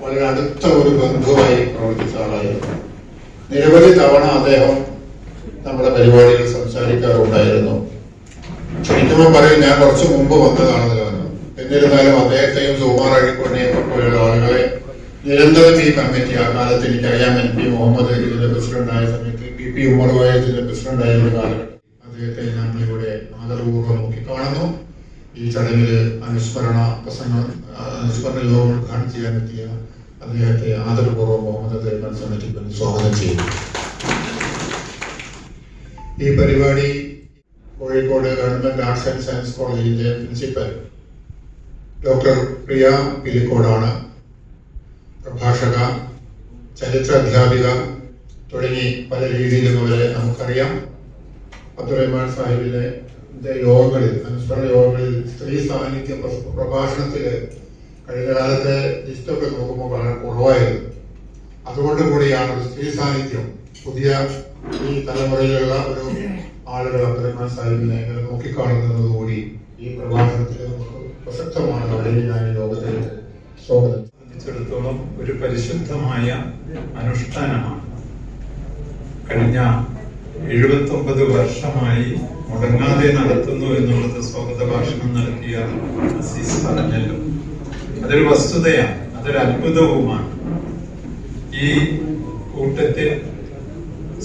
വളരെ അടുത്ത ഒരു ബന്ധുവായി പ്രവർത്തിച്ച ആളായിരുന്നു നിരവധി തവണ അദ്ദേഹം നമ്മുടെ പരിപാടിയിൽ സംസാരിക്കാറുണ്ടായിരുന്നു. ക്ഷണിക്കുമ്പോൾ പറയും ഞാൻ കുറച്ച് മുമ്പ് വന്നതാണെന്ന് പറഞ്ഞു. എന്നിരുന്നാലും അദ്ദേഹത്തെയും സുമാർ അഴിക്കൊണ്ടിയും പോലുള്ള ആളുകളെ നിരന്തരം ഈ കമ്മിറ്റി ആ കാലത്ത് എനിക്കറിയാം എൻ പി മുഹമ്മദ് ഇതിന്റെ പ്രസിഡന്റായ സമയത്ത് പി പി ഉമർ വായ ഇതിന്റെ പ്രസിഡന്റായിരുന്ന കാലഘട്ടം അദ്ദേഹത്തെ ഞങ്ങളിവിടെ ആദരപൂർവം നോക്കിക്കാണുന്നു. ഈ ചടങ്ങിൽ അനുസ്മരണ പ്രസംഗം അനുസ്മരണ യോഗം ഉദ്ഘാടനം ചെയ്യാനെത്തിയ അദ്ദേഹത്തെ ആദരപൂർവം മുഹമ്മദ് തേർമൻ സമിതിക്ക് സ്വാഗതം ചെയ്യുന്നു. ഈ പരിപാടി Kozhikode government arts and science കോളേജിന്റെ പ്രിൻസിപ്പൽ ഡോക്ടർ പ്രിയ പിലിക്കോടാണ്. പ്രഭാഷക ചരിത്ര അധ്യാപിക തുടങ്ങി പല രീതിയിലും അവരെ നമുക്കറിയാം. അബ്ദുറഹ്മാൻ സാഹിബിലെ യോഗങ്ങളിൽ അനുസ്മരണ യോഗങ്ങളിൽ സ്ത്രീ സാന്നിധ്യ പ്രഭാഷണത്തിൽ കഴിഞ്ഞ കാലത്തെ ലിസ്റ്റൊക്കെ നോക്കുമ്പോൾ വളരെ കുറവായിരുന്നു. അതുകൊണ്ട് കൂടിയാണ് സ്ത്രീ സാന്നിധ്യം പുതിയ ഈ തലമുറയിലുള്ള ഒരു ആളുകൾ അബ്ദുറഹ്മാൻ സാഹിബിനെ അങ്ങനെ നോക്കിക്കാണുന്നത് കൂടി ഈ പ്രഭാഷണത്തിൽ നമുക്ക് പ്രസക്തമാണ്. അവിടെ ഞാൻ സ്വാഗതം. സംബന്ധിച്ചിടത്തോളം ഒരു പരിശുദ്ധമായ അനുഷ്ഠാനമാണ്. കഴിഞ്ഞ എഴുപത്തി ഒമ്പത് വർഷമായി മുടങ്ങാതെ നടത്തുന്നു എന്നുള്ളത് സ്വാഗത ഭാഷണം നടത്തിയ അസീസ് പറഞ്ഞല്ലോ. അതൊരു വസ്തുതയാണ് അതൊരു അത്ഭുതവുമാണ്. ഈ കൂട്ടത്തിൽ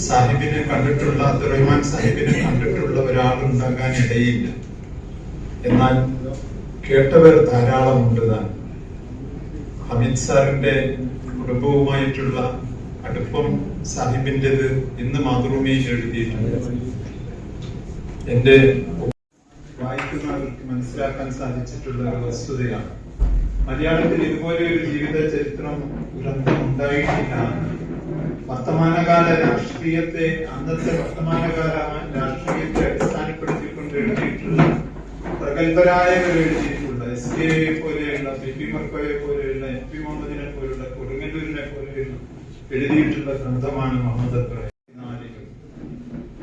സാഹിബിനെ കണ്ടിട്ടുള്ള അബ്ദുറഹ്മാൻ സാഹിബിനെ കണ്ടിട്ടുള്ള ഒരാളുണ്ടാകാൻ ഇടയില്ല. എന്നാൽ കേട്ടവർ ധാരാളമുണ്ട് താൻ ഹമീദ് സാറിന്റെ കുടുംബവുമായിട്ടുള്ള അടുപ്പം സാഹിബിന്റെത് ഇന്ന് മാതൃഭൂമിയിൽ എഴുതിയിട്ടുണ്ട്. എന്റെ വായിക്കുന്നവർക്ക് മനസ്സിലാക്കാൻ സാധിച്ചിട്ടുള്ള ഒരു വസ്തുതയാണ് മലയാളത്തിൽ ഇതുപോലെ ഒരു ജീവിത ചരിത്രം ഗ്രന്ഥം ഉണ്ടായിട്ടില്ല. വർത്തമാനകാല രാഷ്ട്രീയത്തെ അന്നത്തെ വർത്തമാനകാല രാഷ്ട്രീയത്തെ അടിസ്ഥാനപ്പെടുത്തിക്കൊണ്ട് എഴുതിയിട്ടുള്ള പ്രഗത്ഭരായവർ എഴുതിയിട്ടുള്ള എസ് കെ പോലെയുള്ള പി പി മർക്കോയെ പോലെയുള്ള എം പി മുഹമ്മദിനെ പോലുള്ള കൊടുങ്ങല്ലൂരിനെ പോലെയുള്ള എഴുതിയിട്ടുള്ള ഗ്രന്ഥമാണ് മുഹമ്മദ്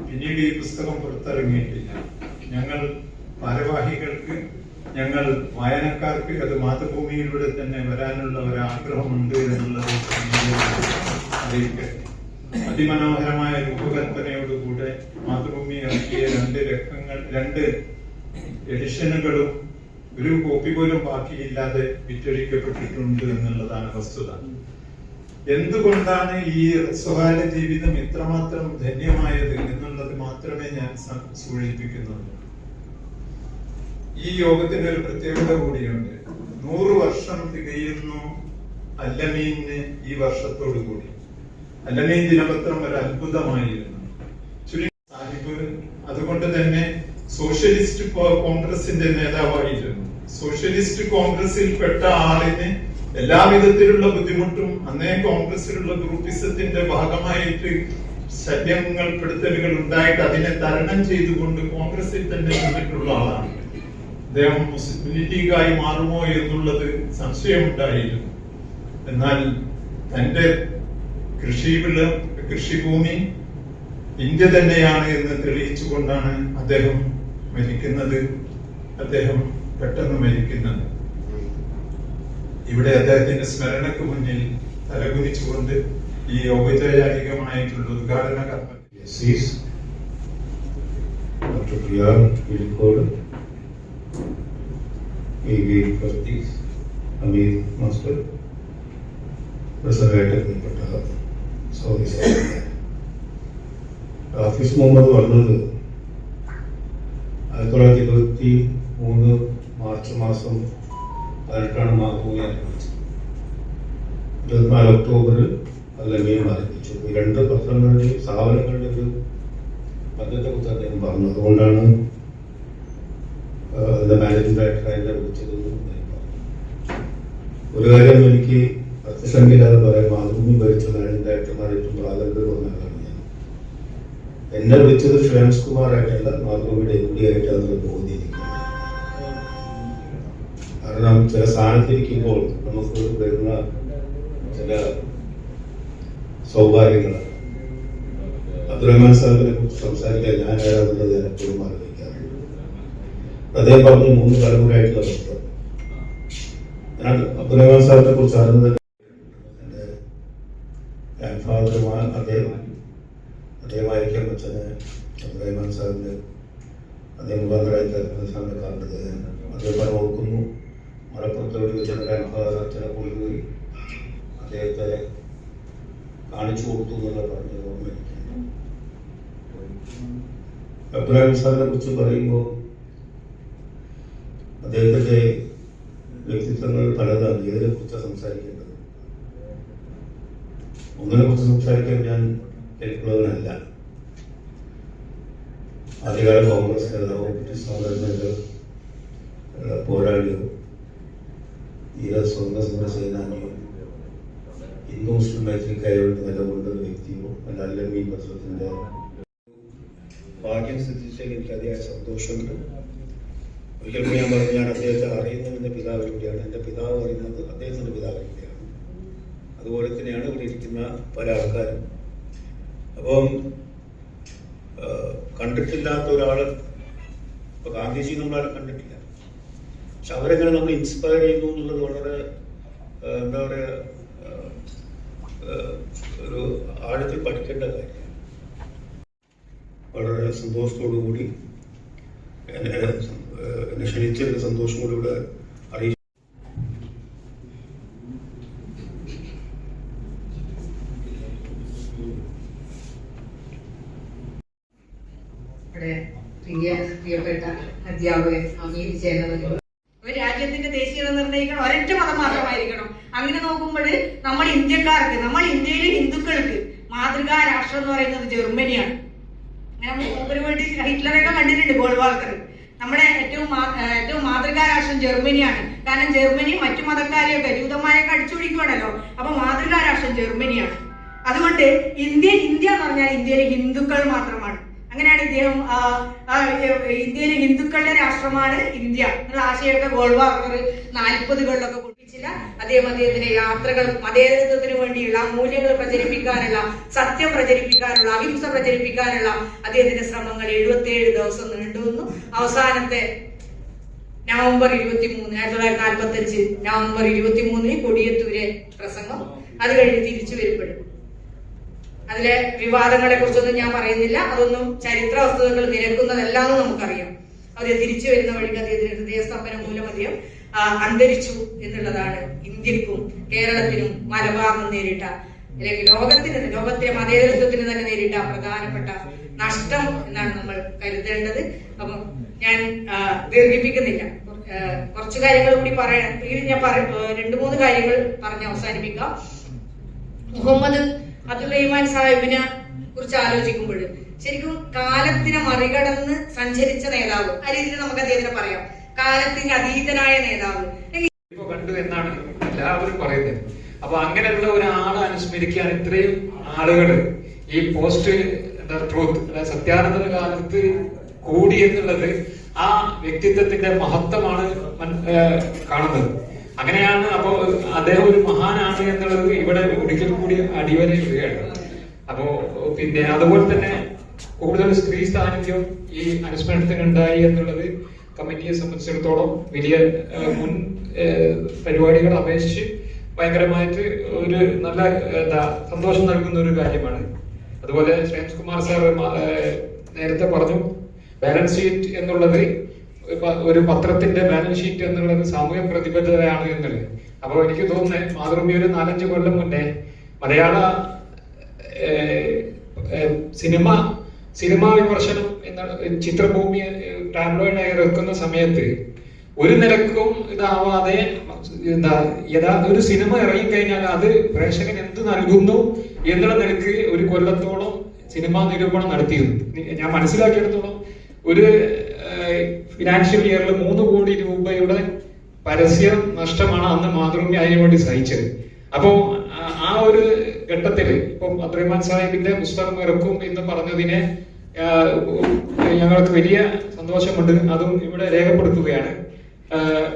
പിന്നീട് ഈ പുസ്തകം പുറത്തിറങ്ങിയിട്ടില്ല. ഞങ്ങൾ ഭാരവാഹികൾക്ക് ഞങ്ങൾ വായനക്കാർക്ക് അത് മാതൃഭൂമിയിലൂടെ തന്നെ വരാനുള്ള ഒരു ആഗ്രഹമുണ്ട് എന്നുള്ളത് അറിയിക്കട്ടെ. അതിമനോഹരമായ രൂപകൽപ്പനയോടുകൂടെ മാതൃഭൂമി ഇറക്കിയ രണ്ട് രക്തങ്ങൾ രണ്ട് എഡിഷനുകളും ഒരു കോപ്പി പോലും ബാക്കിയില്ലാതെ വിറ്റഴിക്കപ്പെട്ടിട്ടുണ്ട് എന്നുള്ളതാണ് വസ്തുത. എന്തുകൊണ്ടാണ് ഈ സ്വകാര്യ ജീവിതം ഇത്രമാത്രം ധന്യമായത് എന്നുള്ളത് മാത്രമേ ഞാൻ സൂചിപ്പിക്കുന്നുള്ളൂ. ഈ യോഗത്തിന് ഒരു പ്രത്യേകത കൂടിയുണ്ട്. നൂറ് വർഷം തികയുന്നു അല്ലമീന് ഈ വർഷത്തോടു കൂടി. അല്ലമീൻ ദിനപത്രം ഒരു അത്ഭുതമായിരുന്നു. ചുരുങ്ങി സാഹിബ് അതുകൊണ്ട് തന്നെ സോഷ്യലിസ്റ്റ് കോൺഗ്രസിന്റെ നേതാവായിരുന്നു. സോഷ്യലിസ്റ്റ് കോൺഗ്രസിൽ പെട്ട ആളിന് എല്ലാവിധത്തിലുള്ള ബുദ്ധിമുട്ടും അന്നേ കോൺഗ്രസിലുള്ള ഗ്രൂപ്പിസത്തിന്റെ ഭാഗമായിട്ട് ശല്യങ്ങൾ പെടുത്തലുകൾ ഉണ്ടായിട്ട് അതിനെ തരണം ചെയ്തുകൊണ്ട് കോൺഗ്രസിൽ തന്നെ നിന്നിട്ടുള്ള ആളാണ്. അദ്ദേഹം മുസ്ലിം ലീഗായി മാറുമോ എന്നുള്ളത് സംശയമുണ്ടായിരുന്നു. എന്നാൽ തന്റെ കൃഷിവിള കൃഷിഭൂമി ഇന്ത്യ തന്നെയാണ് എന്ന് തെളിയിച്ചുകൊണ്ടാണ് അദ്ദേഹം മരിക്കുന്നത് അദ്ദേഹം പെട്ടെന്ന് മരിക്കുന്നത്. ഇവിടെ അദ്ദേഹത്തിന്റെ സ്മരണക്ക് മുന്നിൽ തലകുനിച്ചുകൊണ്ട് ഈ ഔപചാരികമായിട്ടുള്ള ഉദ്ഘാടന കർമ്മം doctor. Priya Vilkod, A.V. Pratis, Amir Master, പ്രസംഗമായിട്ടപ്പെട്ട സൗദി ഹാഫിസ് മുഹമ്മദ് പറഞ്ഞത് ആയിരത്തി തൊള്ളായിരത്തി ഇരുപത്തി മൂന്ന് മാർച്ച് മാസം പതിനെട്ടാണ് മാതൃഭൂമി ആരംഭിച്ചത് ഇരുപത്തിനാല് ഒക്ടോബറിൽ അല്ലമീൻ ആരംഭിച്ചു ഈ രണ്ട് പ്രസംഗങ്ങളുടെയും സ്ഥാപനങ്ങളുടെ ഒരു ബന്ധത്തെ കുറിച്ച് അദ്ദേഹം പറഞ്ഞു അതുകൊണ്ടാണ് അതിന്റെ മാനേജിംഗ് ഡയറക്ടർ എന്നെ പറഞ്ഞു. ഒരു കാര്യം എനിക്ക് സത്യസംഖ്യയില്ലാതെ പറയാൻ മാതൃഭൂമി ഭരിച്ച മാനേജിംഗ് ഡയറക്ടർമാർ ഏറ്റവും പ്രാധാന്യത പറഞ്ഞതാണ് ഞാൻ. എന്നെ വിളിച്ചത് ഫ്രാൻസ് കുമാറായിട്ടല്ല മാതൃഭൂമിയുടെ എം ഡി ആയിട്ടാണ് തോന്നിയിരിക്കുന്നത് കാരണം ചില സ്ഥാനത്തിരിക്കുമ്പോൾ നമുക്ക് വരുന്ന ചില സൗഭാഗ്യങ്ങൾ അബ്ദുറഹ്മാൻ സാഹിബിനെ കുറിച്ച് സംസാരിക്കാൻ ഞാൻ ആരാധന ആലോചിക്കാറുണ്ട് അദ്ദേഹം പറഞ്ഞു മൂന്ന് തലമുറയായിട്ടുള്ള ബന്ധം ഞാൻ അബ്ദുറഹ്മാൻ സാറിനെ കുറിച്ച് അറിഞ്ഞത് ഫാദറുമാർ അദ്ദേഹം അദ്ദേഹമായിരിക്കാൻ അച്ഛന് അബ്ദുറഹ്മാൻ സാറിന്റെ അദ്ദേഹം മുഖാന്തരമായി സാറിനെ കണ്ടത് അദ്ദേഹം ഓർക്കുന്നു മലപ്പുറത്ത് വെച്ച് ഗ്രാൻഡ്ഫാദർ ഗ്രാൻഡ് ഫാദർ അച്ഛനെ കൊണ്ടുപോയി അദ്ദേഹത്തെ കാണിച്ചു കൊടുത്തു എന്നുള്ള പറഞ്ഞ ഓർമ്മ അബ്ദുറഹ്മാൻ സാറിനെ കുറിച്ച് പറയുമ്പോൾ അദ്ദേഹത്തിന്റെ വ്യക്തിത്വങ്ങൾ പലതാണ്. ഏതിനെ കുറിച്ച് സംസാരിക്കേണ്ടത്? ഒന്നിനെ കുറിച്ച് സംസാരിക്കാൻ ഞാൻ കേൾക്കുന്നവനല്ല. ആദ്യകാല കോൺഗ്രസ് നേതാവോ ബ്രിട്ടീഷ് സാധാരണ പോരാളിയോ ധീര സ്വന്തം സമര സേനാനിയോ ഹിന്ദു മുസ്ലിം മൈത്രിക്കായോട് നിലകൊണ്ട വ്യക്തിയോ അല്ല ഈ പത്രത്തിന്റെ. ഭാഗ്യം സിദ്ധിച്ചതിൽ എനിക്ക് അതിയായ സന്തോഷമുണ്ട്. ഒരിക്കൽ ഞാൻ പറഞ്ഞു ഞാൻ അദ്ദേഹത്തെ അറിയുന്നത് എന്റെ പിതാവിലൂടെയാണ് എന്റെ പിതാവ് അറിയുന്നത് അദ്ദേഹത്തിന്റെ പിതാവിലൂടെയാണ് അതുപോലെ തന്നെയാണ് ഇവിടെ ഇരിക്കുന്ന പല ആൾക്കാരും. അപ്പം കണ്ടിട്ടില്ലാത്ത ഒരാൾ ഇപ്പൊ ഗാന്ധിജി നമ്മളാരും കണ്ടിട്ടില്ല. പക്ഷെ അവരെങ്ങനെ നമ്മൾ ഇൻസ്പയർ ചെയ്യുന്നു എന്നുള്ളത് വളരെ എന്താ പറയുക ഒരു ആഴത്തിൽ പഠിക്കേണ്ട കാര്യമാണ്. വളരെ സന്തോഷത്തോടു കൂടി എന്നെ ക്ഷണിച്ചതിന്റെ സന്തോഷം കൂടി ഇവിടെ അറിയിച്ചു. പ്രിയപ്പെട്ട അധ്യാപകൻ അമീർ ചേർന്നവരും ഒരു രാജ്യത്തിന്റെ ദേശീയത നിർണയിക്കണം. ഒരൊറ്റ മതം മാത്രമായിരിക്കണം. അങ്ങനെ നോക്കുമ്പോൾ നമ്മൾ ഇന്ത്യക്കാർക്ക് നമ്മൾ ഇന്ത്യയിലെ ഹിന്ദുക്കൾക്ക് മാതൃകാ രാഷ്ട്രം എന്ന് പറയുന്നത് ജർമ്മനിയാണ്. അങ്ങനെ ഹിറ്റ്ലറെ വേണ്ടി ഹിറ്റ്ലറൊക്കെ കണ്ടിട്ടുണ്ട് ഗോൾവാൾക്കർ. നമ്മുടെ ഏറ്റവും ഏറ്റവും മാതൃകാ രാഷ്ട്രം ജർമ്മനിയാണ്. കാരണം ജർമ്മനി മറ്റു മതക്കാരെയൊക്കെ ജൂതന്മാരെയൊക്കെ അടിച്ചുപിടിക്കുവാണല്ലോ അപ്പൊ മാതൃകാ രാഷ്ട്രം ജർമ്മനിയാണ്. അതുകൊണ്ട് ഇന്ത്യ ഇന്ത്യ എന്ന് പറഞ്ഞാൽ ഇന്ത്യയിലെ ഹിന്ദുക്കൾ മാത്രമാണ്. അങ്ങനെയാണ് ഇദ്ദേഹം ഇന്ത്യയിലെ ഹിന്ദുക്കളുടെ രാഷ്ട്രമാണ് ഇന്ത്യ. എന്നുള്ള ആശയമൊക്കെ ഗോൾവാക്കർ നാൽപ്പതുകളിലൊക്കെ കുറിച്ചില്ല അദ്ദേഹം അദ്ദേഹത്തിന്റെ യാത്രകൾ മതേതരത്വത്തിന് വേണ്ടിയുള്ള മൂല്യങ്ങൾ പ്രചരിപ്പിക്കാനുള്ള സത്യം പ്രചരിപ്പിക്കാനുള്ള അഹിംസ പ്രചരിപ്പിക്കാനുള്ള അദ്ദേഹത്തിന്റെ ശ്രമങ്ങൾ എഴുപത്തിയേഴ് ദിവസം നീണ്ടു നീണ്ടുവന്നു അവസാനത്തെ നവംബർ ഇരുപത്തി മൂന്ന് ആയിരത്തി തൊള്ളായിരത്തി നാൽപ്പത്തി അഞ്ച് നവംബർ ഇരുപത്തി മൂന്നിന് കൊടിയത്തൂരെ പ്രസംഗം. അത് കഴിഞ്ഞ് തിരിച്ചു വരുമ്പോഴും അതിലെ വിവാദങ്ങളെ കുറിച്ചൊന്നും ഞാൻ പറയുന്നില്ല. അതൊന്നും ചരിത്ര വസ്തുതകൾ നിരക്കുന്നതല്ലാന്ന് നമുക്കറിയാം. അത് തിരിച്ചു വരുന്ന വഴിക്ക് അദ്ദേഹത്തിന് ഹൃദയസ്തംഭനം മൂലം അദ്ദേഹം അന്തരിച്ചു എന്നുള്ളതാണ് ഇന്ത്യക്കും കേരളത്തിനും മലബാറിനും നേരിട്ട അല്ലെങ്കിൽ ലോകത്തിന് ലോകത്തിലെ മതേതരത്വത്തിന് തന്നെ നേരിട്ട പ്രധാനപ്പെട്ട നഷ്ടം എന്നാണ് നമ്മൾ കരുതേണ്ടത്. അപ്പം ഞാൻ ദീർഘിപ്പിക്കുന്നില്ല. കുറച്ച് കാര്യങ്ങൾ കൂടി പറയാൻ ഞാൻ പറ രണ്ടു മൂന്ന് കാര്യങ്ങൾ പറഞ്ഞ് അവസാനിപ്പിക്കാം. മുഹമ്മദ് അബ്ദുൾ റഹ്മാൻ സാഹിബിനെ കുറിച്ച് ആലോചിക്കുമ്പോൾ ശരിക്കും കാലത്തിനെ മറികടന്ന് സഞ്ചരിച്ച നേതാവ് ആ രീതിയിൽ നമുക്ക് അദ്ദേഹത്തിനെ പറയാം. കാലത്തിന്റെ അതീതനായ നേതാവ്. ഇപ്പൊ കണ്ടു എന്നാണ് എല്ലാവരും പറയുന്നത്. അപ്പൊ അങ്ങനെയുള്ള ഒരാളെ അനുസ്മരിക്കാൻ ഇത്രയും ആളുകൾ ഈ പോസ്റ്റ് ട്രൂത്ത് സത്യാനന്ദ കാലത്ത് കൂടി എന്നുള്ളത് ആ വ്യക്തിത്വത്തിന്റെ മഹത്വമാണ് കാണുന്നത്. അങ്ങനെയാണ് അപ്പോ അദ്ദേഹം ഒരു മഹാനാണ് എന്നുള്ളത് ഇവിടെ ഒരിക്കൽ കൂടി അടിവരെ ഇടുകയാണ്. അപ്പോ പിന്നെ അതുപോലെ തന്നെ കൂടുതൽ സ്ത്രീ സാന്നിധ്യം ഈ അനുസ്മരണത്തിന് ഉണ്ടായി എന്നുള്ളത് കമ്മിറ്റിയെ സംബന്ധിച്ചിടത്തോളം വലിയ മുൻ പരിപാടികൾ അപേക്ഷിച്ച് ഭയങ്കരമായിട്ട് ഒരു നല്ല എന്താ സന്തോഷം നൽകുന്ന ഒരു കാര്യമാണ്. അതുപോലെ ശ്രേംസ് കുമാർ സാർ നേരത്തെ പറഞ്ഞു ബാലൻസ് ഷീറ്റ് എന്നുള്ളത് ഒരു പത്രത്തിന്റെ ബാലൻസ് ഷീറ്റ് എന്നുള്ളത് സാമൂഹ്യ പ്രതിബദ്ധതയാണ് എന്നുള്ളത് അപ്പോൾ എനിക്ക് തോന്നുന്നത് മാതൃഭൂമി ഒരു നാലഞ്ച് കൊല്ലം മുന്നേ മലയാള സിനിമ സിനിമാ വിമർശനം എന്ന ചിത്രഭൂമി ടാബ്ലോയിഡായി ഇറക്കുന്ന സമയത്ത് ഒരു നിലക്കും ഇതാവാതെ എന്താ യഥാർത്ഥ ഒരു സിനിമ ഇറങ്ങിക്കഴിഞ്ഞാൽ അത് പ്രേക്ഷകൻ എന്ത് നൽകുന്നു എന്നുള്ള നിലയ്ക്ക് ഒരു കൊല്ലത്തോളം സിനിമാ നിരൂപണം നടത്തിയിരുന്നു. ഞാൻ മനസ്സിലാക്കിയെടുത്തോളം ഒരു ഫിനാൻഷ്യൽ ഇയറിൽ മൂന്ന് കോടി രൂപയുടെ പരസ്യ നഷ്ടമാണ് അന്ന് മാതൃഭൂമി അതിനു വേണ്ടി സഹിച്ചത്. അപ്പോ ആ- ഒരു ഘട്ടത്തിൽ ഇപ്പം അബ്ദുറഹ്മാൻ സാഹിബിന്റെ പുസ്തകം ഇറക്കും എന്ന് പറഞ്ഞതിനെ ഞങ്ങൾക്ക് വലിയ സന്തോഷമുണ്ട്. അതും ഇവിടെ രേഖപ്പെടുത്തുകയാണ്.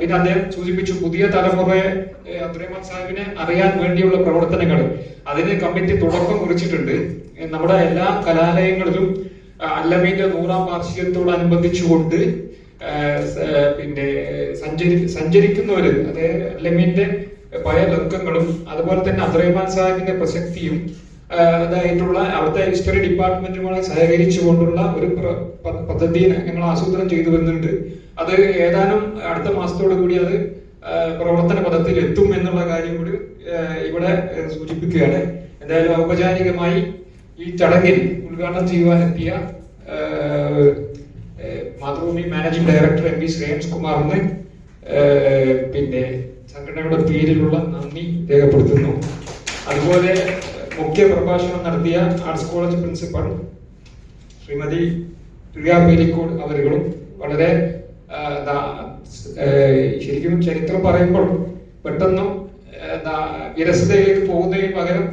പിന്നെ അദ്ദേഹം സൂചിപ്പിച്ചു പുതിയ തലമുറയെ അബ്ദുറഹ്മാൻ സാഹിബിനെ അറിയാൻ വേണ്ടിയുള്ള പ്രവർത്തനങ്ങൾ അതിന് കമ്മിറ്റി തുടക്കം കുറിച്ചിട്ടുണ്ട്. നമ്മുടെ എല്ലാ കലാലയങ്ങളിലും അല്ലമീന്റെ നൂറാം വാർഷികത്തോടനുബന്ധിച്ചുകൊണ്ട് പിന്നെ സഞ്ചരി സഞ്ചരിക്കുന്നവര് അതായത് അല്ലമീന്റെ പഴയ ലക്കങ്ങളും അതുപോലെ തന്നെ അബ്ദുറഹ്മാൻ സാഹിബിന്റെ പ്രസക്തിയും അതായിട്ടുള്ള അവിടുത്തെ ഹിസ്റ്ററി ഡിപ്പാർട്ട്മെന്റുമായി സഹകരിച്ചുകൊണ്ടുള്ള ഒരു പദ്ധതി ഞങ്ങൾ ആസൂത്രണം ചെയ്തു വരുന്നുണ്ട്. അത് ഏതാനും അടുത്ത മാസത്തോടു കൂടി അത് പ്രവർത്തന പദത്തിൽ എത്തും എന്നുള്ള കാര്യം കൂടി ഇവിടെ സൂചിപ്പിക്കുകയാണ്. എന്തായാലും ഔപചാരികമായി ഈ ചടങ്ങിൽ ഉദ്ഘാടനം ചെയ്യുവാനെത്തിയ Mathrubhumi managing director M V Shreyams കുമാറിന് പിന്നെ സംഘടനയുടെ പേരിലുള്ള നന്ദി രേഖപ്പെടുത്തുന്നു. അതുപോലെ മുഖ്യ പ്രഭാഷണം നടത്തിയ arts college principal Shrimati Priya Perikode അവരുകളും വളരെ ശരിക്കും ചരിത്രം പറയുമ്പോൾ പെട്ടെന്ന് വിരസതയിലേക്ക് പോകുന്നതിന് പകരം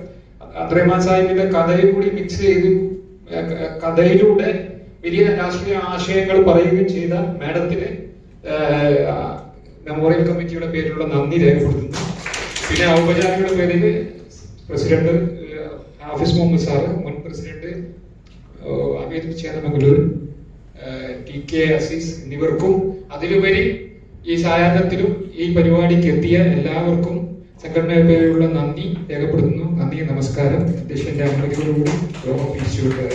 അദ്രഹ്മാൻ സാഹിബിന്റെ കഥയും കൂടി മിക്സ് ചെയ്ത് കഥയിലൂടെ വലിയ രാഷ്ട്രീയ ആശയങ്ങൾ പറയുകയും ചെയ്ത മാഡത്തിന് മെമ്മോറിയൽ കമ്മിറ്റിയുടെ പേരിലുള്ള നന്ദി രേഖപ്പെടുത്തുന്നു. പിന്നെ ഔപചാരികയുടെ പേരിൽ പ്രസിഡന്റ് ഹാഫിസ് മുഹമ്മദ് സാറ് മുൻ president Amir Chennamangalur T K Azeez എന്നിവർക്കും അതിലുപരി ഈ സായാഹ്നത്തിലും ഈ പരിപാടിക്ക് എത്തിയ എല്ലാവർക്കും സംഘടനയുടെ പേരിലുള്ള നന്ദി രേഖപ്പെടുത്തുന്നു. നന്ദി നമസ്കാരം. അധ്യക്ഷന്റെ അനുമതിയോടുകൂടി യോഗം പിരിച്ചുവിട്ട്